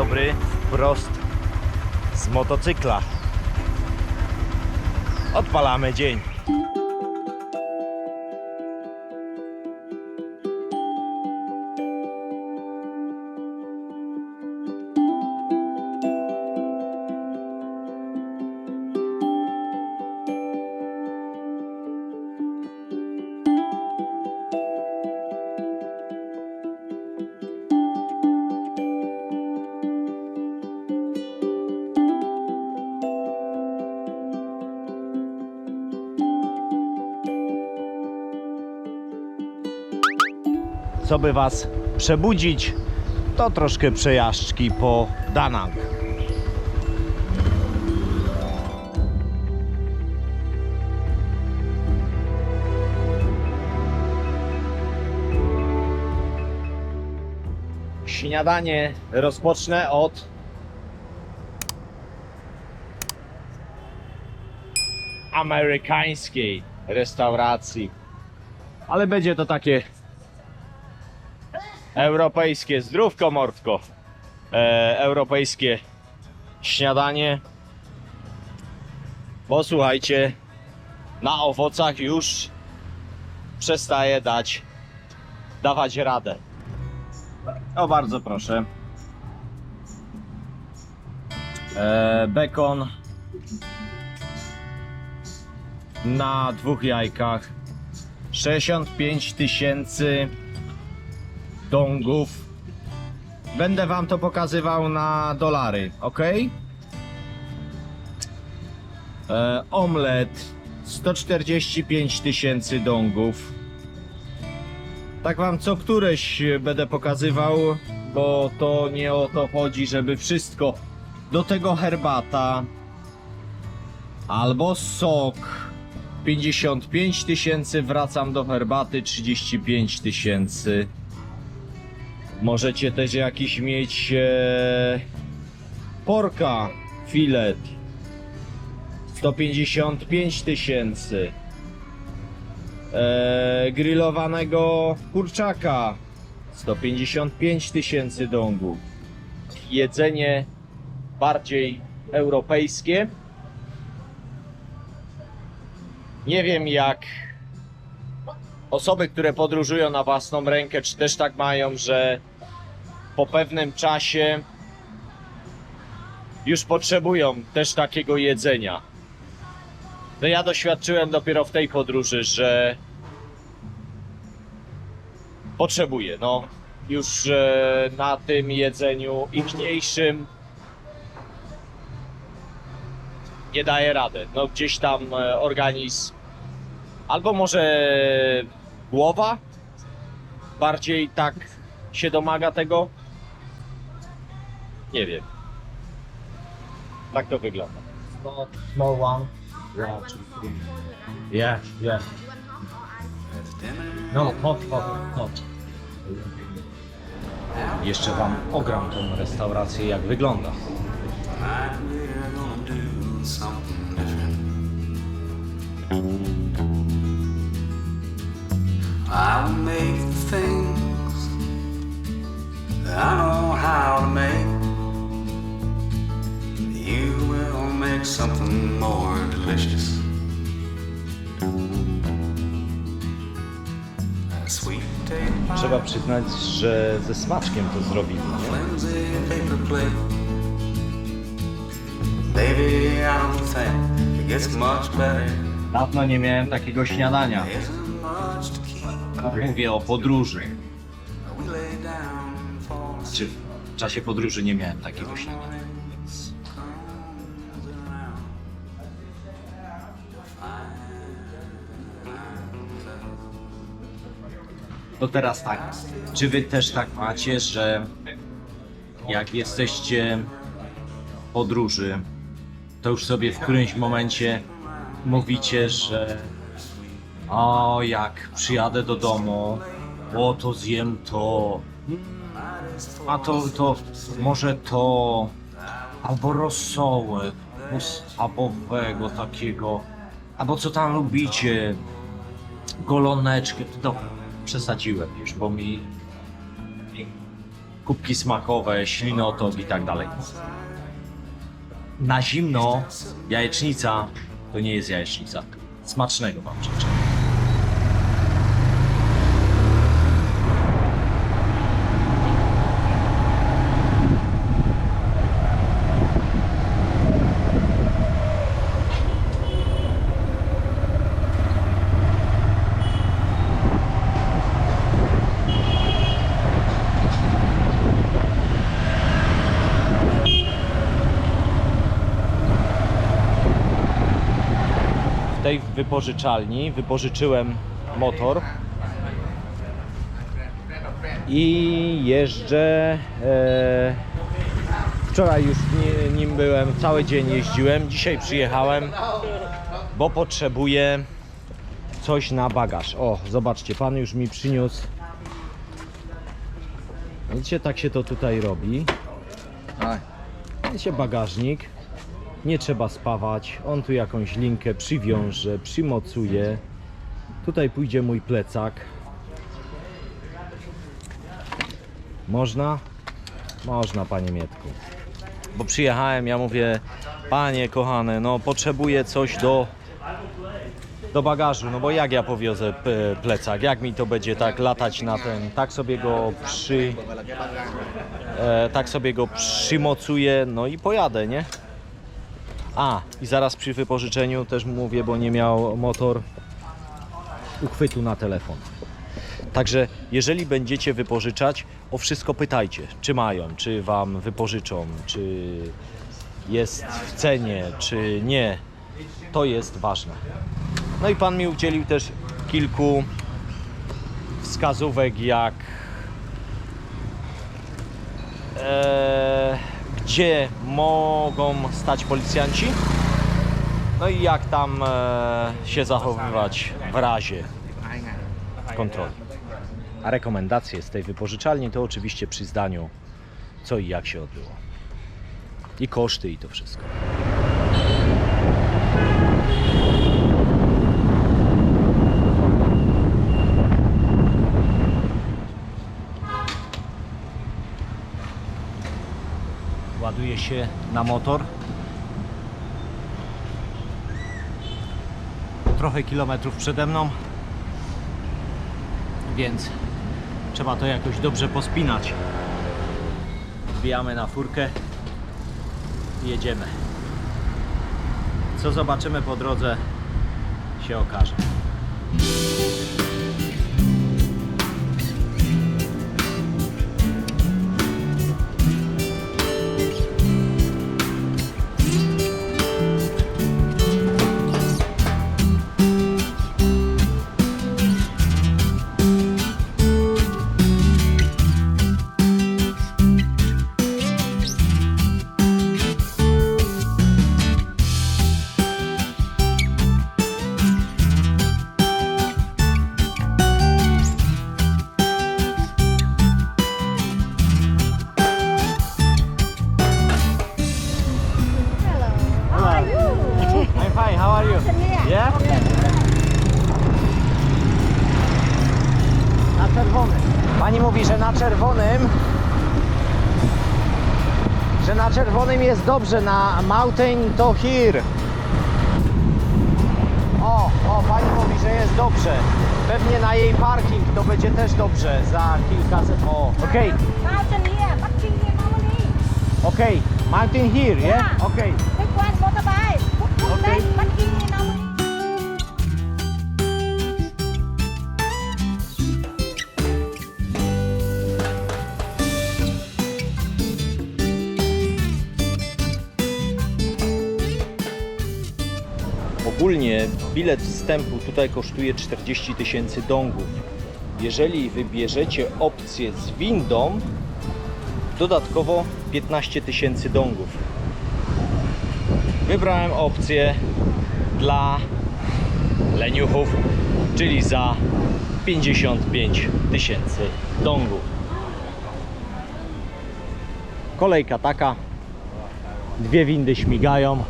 dobry, prost z motocykla. Odpalamy dzień. Co by Was przebudzić, to troszkę przejażdżki po Danang. Śniadanie rozpocznę od amerykańskiej restauracji. Ale będzie to takie europejskie zdrówko mordko. E, europejskie śniadanie. Bo słuchajcie, na owocach już przestaje dać dawać radę. O bardzo proszę. E, bekon na dwóch jajkach 65 tysięcy dongów. Będę wam to pokazywał na dolary, ok? E, omlet 145 tysięcy dongów. Tak wam co któreś będę pokazywał, bo to nie o to chodzi, żeby wszystko. Do tego herbata albo sok 55 tysięcy, wracam do herbaty 35 tysięcy. Możecie też jakiś mieć e, porka, filet 155 tysięcy. E, grillowanego kurczaka 155 tysięcy dongów. Jedzenie bardziej europejskie. Nie wiem jak osoby, które podróżują na własną rękę, czy też tak mają, że po pewnym czasie już potrzebują też takiego jedzenia. No ja doświadczyłem dopiero w tej podróży, że potrzebuję, no już e, na tym jedzeniu ichniejszym nie daje rady. No gdzieś tam e, organizm albo może głowa bardziej tak się domaga tego. Nie wiem. Tak to wygląda. small one. Yeah, yeah. No, hot, hot, hot. Jeszcze wam ogram tą restaurację jak wygląda. Tonight we're gonna do something different. I will make things that I make something more delicious. Trzeba przyznać, że ze smaczkiem to zrobili, nie? Dawno nie miałem takiego śniadania. Mówię o podróży. Czy w czasie podróży nie miałem takiego śniadania. To teraz tak. Czy wy też tak macie, że jak jesteście w podróży, to już sobie w którymś momencie mówicie, że o jak przyjadę do domu, o to zjem to, a to, to może to, albo rosołek, schabowego takiego, albo co tam lubicie, goloneczkę, to przesadziłem już, bo mi kubki smakowe, ślinotok i tak dalej. Na zimno jajecznica to nie jest jajecznica. Smacznego Wam życzę. Wypożyczalni wypożyczyłem motor i jeżdżę. E, wczoraj już ni- nim byłem, cały dzień jeździłem. Dzisiaj przyjechałem, bo potrzebuję coś na bagaż. O, zobaczcie, pan już mi przyniósł. Widzicie, tak się to tutaj robi. Widzicie, bagażnik. Nie trzeba spawać. On tu jakąś linkę przywiąże, przymocuje. Tutaj pójdzie mój plecak. Można? Można, panie Mietku. Bo przyjechałem, ja mówię, panie kochane, no potrzebuję coś do, do bagażu, no bo jak ja powiozę plecak, jak mi to będzie tak latać na ten, tak sobie go przy, e, tak sobie go przymocuję, no i pojadę, nie? A, i zaraz przy wypożyczeniu też mówię, bo nie miał motor uchwytu na telefon. Także jeżeli będziecie wypożyczać, o wszystko pytajcie, czy mają, czy wam wypożyczą, czy jest w cenie, czy nie. To jest ważne. No i pan mi udzielił też kilku wskazówek, jak e, gdzie mogą stać policjanci, no i jak tam e, się zachowywać w razie kontroli. A rekomendacje z tej wypożyczalni to oczywiście przy zdaniu co i jak się odbyło. I koszty i to wszystko. Ładuje się na motor. Trochę kilometrów przede mną, więc trzeba to jakoś dobrze pospinać. Wbijamy na furkę jedziemy. Co zobaczymy po drodze się okaże. Pani mówi, że na czerwonym że na czerwonym jest dobrze, na mountain to here. O, o, pani mówi, że jest dobrze. Pewnie na jej parking to będzie też dobrze za kilka se... O, okej, Mountain here, parking here, mountain. okej. Mountain here, yeah? Yeah. Okej. Big one motorbike. Put, put Okay. okay. parking here, mountain. Ogólnie bilet wstępu tutaj kosztuje 40 tysięcy dongów. Jeżeli wybierzecie opcję z windą, dodatkowo 15 tysięcy dongów. Wybrałem opcję dla leniuchów, czyli za 55 tysięcy dongów. Kolejka taka, dwie windy śmigają.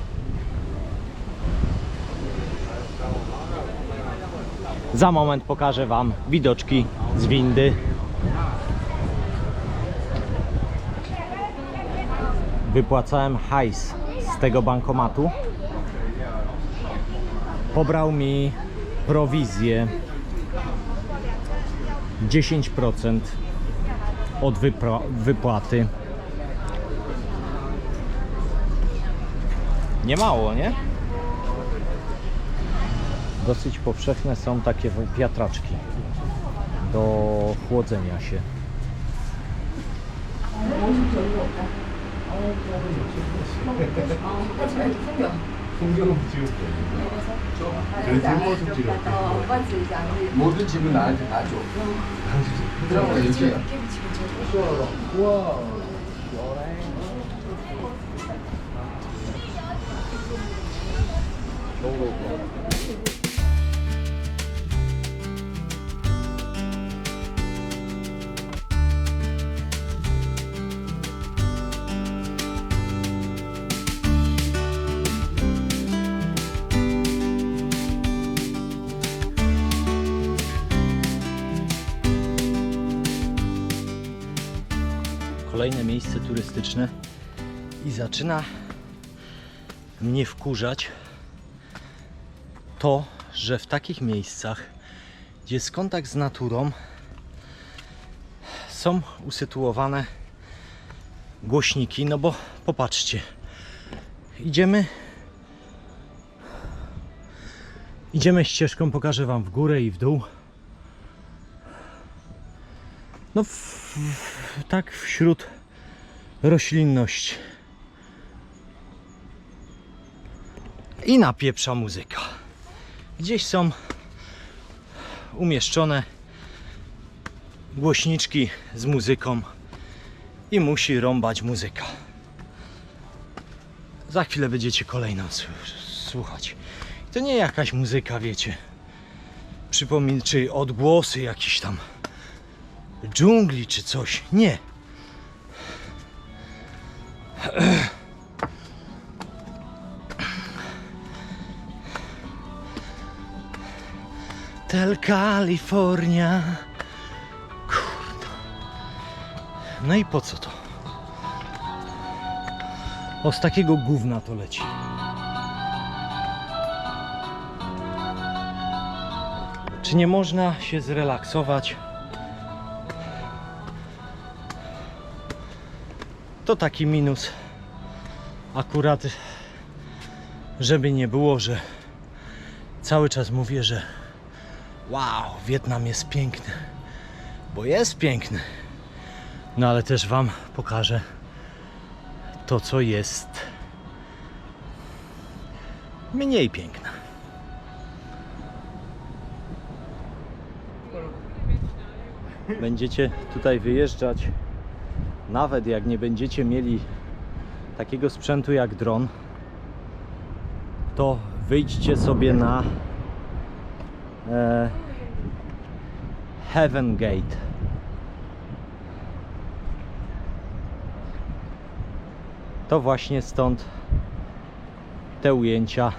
Za moment pokażę Wam widoczki z windy. wypłacałem hajs z tego bankomatu. Pobrał mi prowizję 10% od wypłaty. Nie mało, nie? Dosyć powszechne są takie wiatraczki do chłodzenia się. 모든 집은 나한테 다 줘. 그럼 이렇게. Kolejne miejsce turystyczne i zaczyna mnie wkurzać to, że w takich miejscach, gdzie jest kontakt z naturą, są usytuowane głośniki, no bo popatrzcie, idziemy idziemy ścieżką, pokażę Wam w górę i w dół. No w, w, tak wśród roślinności. I napieprza muzyka. Gdzieś są umieszczone głośniczki z muzyką i musi rąbać muzyka. Za chwilę będziecie kolejną słuchać. To nie jakaś muzyka, wiecie. Przypomin, czy odgłosy jakieś tam dżungli czy coś. Nie. Tel California. Kurde. No i po co to? O z takiego gówna to leci. Czy nie można się zrelaksować? To taki minus. Akurat, żeby nie było, że cały czas mówię, że wow, Wietnam jest piękny. Bo jest piękny. No ale też Wam pokażę to, co jest mniej piękne. Będziecie tutaj wyjeżdżać nawet jak nie będziecie mieli takiego sprzętu jak dron, to wyjdźcie sobie na e, Heaven Gate. To właśnie stąd te ujęcia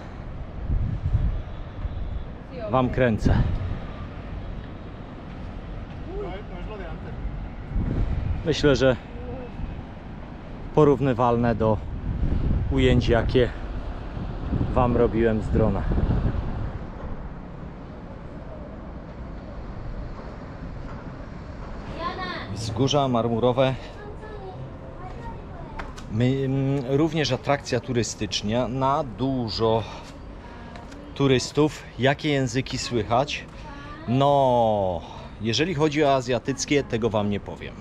Wam kręcę. Myślę, że porównywalne do ujęć, jakie Wam robiłem z drona. Wzgórza marmurowe. My, mm, również atrakcja turystyczna na dużo turystów. Jakie języki słychać? No, jeżeli chodzi o azjatyckie, tego Wam nie powiem.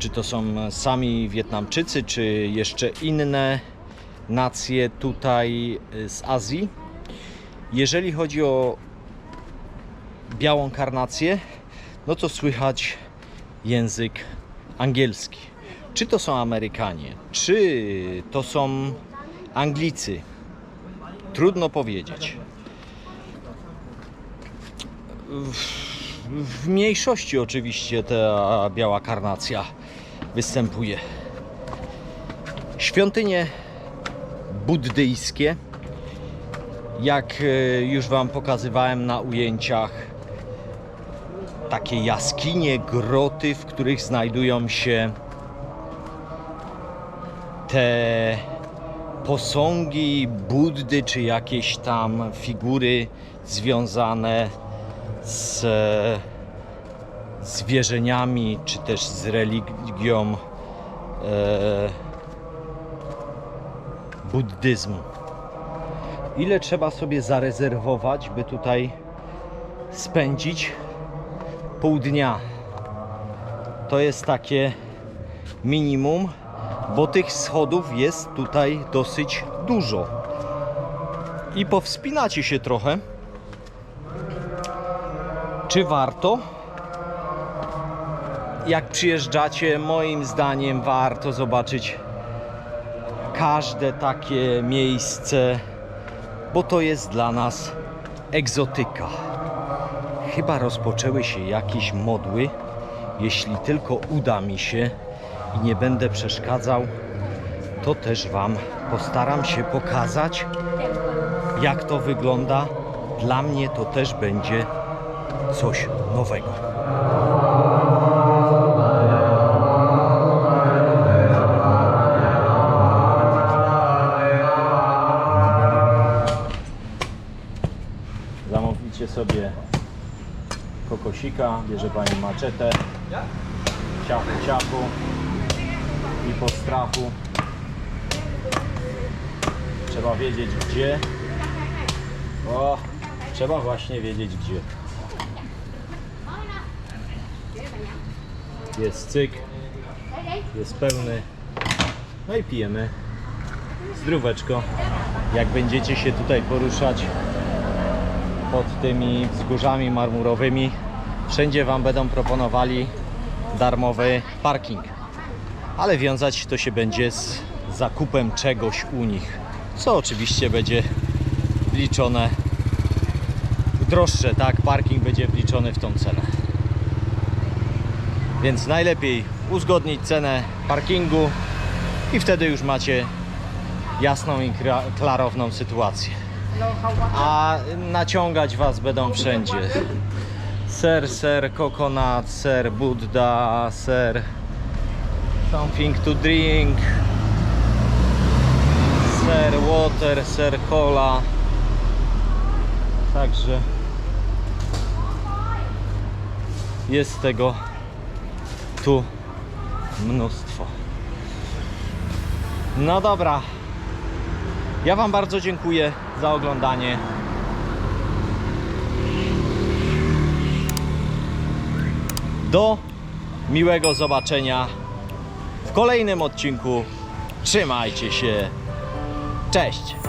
Czy to są sami Wietnamczycy, czy jeszcze inne nacje tutaj y, z Azji? Jeżeli chodzi o białą karnację, no to słychać język angielski. Czy to są Amerykanie, czy to są Anglicy? Trudno powiedzieć. W, w mniejszości oczywiście ta biała karnacja występuje. Świątynie buddyjskie, jak e, już Wam pokazywałem na ujęciach, takie jaskinie, groty, w których znajdują się te posągi Buddy, czy jakieś tam figury związane z z czy też z religią e, buddyzmu. Ile trzeba sobie zarezerwować, by tutaj spędzić pół dnia? To jest takie minimum, bo tych schodów jest tutaj dosyć dużo. I powspinacie się trochę. Czy warto? Jak przyjeżdżacie, moim zdaniem warto zobaczyć każde takie miejsce, bo to jest dla nas egzotyka. Chyba rozpoczęły się jakieś modły. Jeśli tylko uda mi się i nie będę przeszkadzał, to też Wam postaram się pokazać, jak to wygląda. Dla mnie to też będzie coś nowego. Zamówicie sobie kokosika, bierze Pani maczetę, ciachu ciachu i po strachu. Trzeba wiedzieć gdzie. O, trzeba właśnie wiedzieć gdzie. Jest cyk, jest pełny. No i pijemy zdróweczko. Jak będziecie się tutaj poruszać tymi wzgórzami marmurowymi, wszędzie Wam będą proponowali darmowy parking. Ale wiązać to się będzie z zakupem czegoś u nich, co oczywiście będzie wliczone droższe, tak? Parking będzie wliczony w tą cenę. Więc najlepiej uzgodnić cenę parkingu i wtedy już macie jasną i klarowną sytuację. A naciągać was będą wszędzie. Ser, ser, coconut, ser, Buddha, ser, something to drink, ser, water, ser, cola. Także jest tego tu mnóstwo. No dobra. Ja Wam bardzo dziękuję za oglądanie. Do miłego zobaczenia w kolejnym odcinku. Trzymajcie się. Cześć.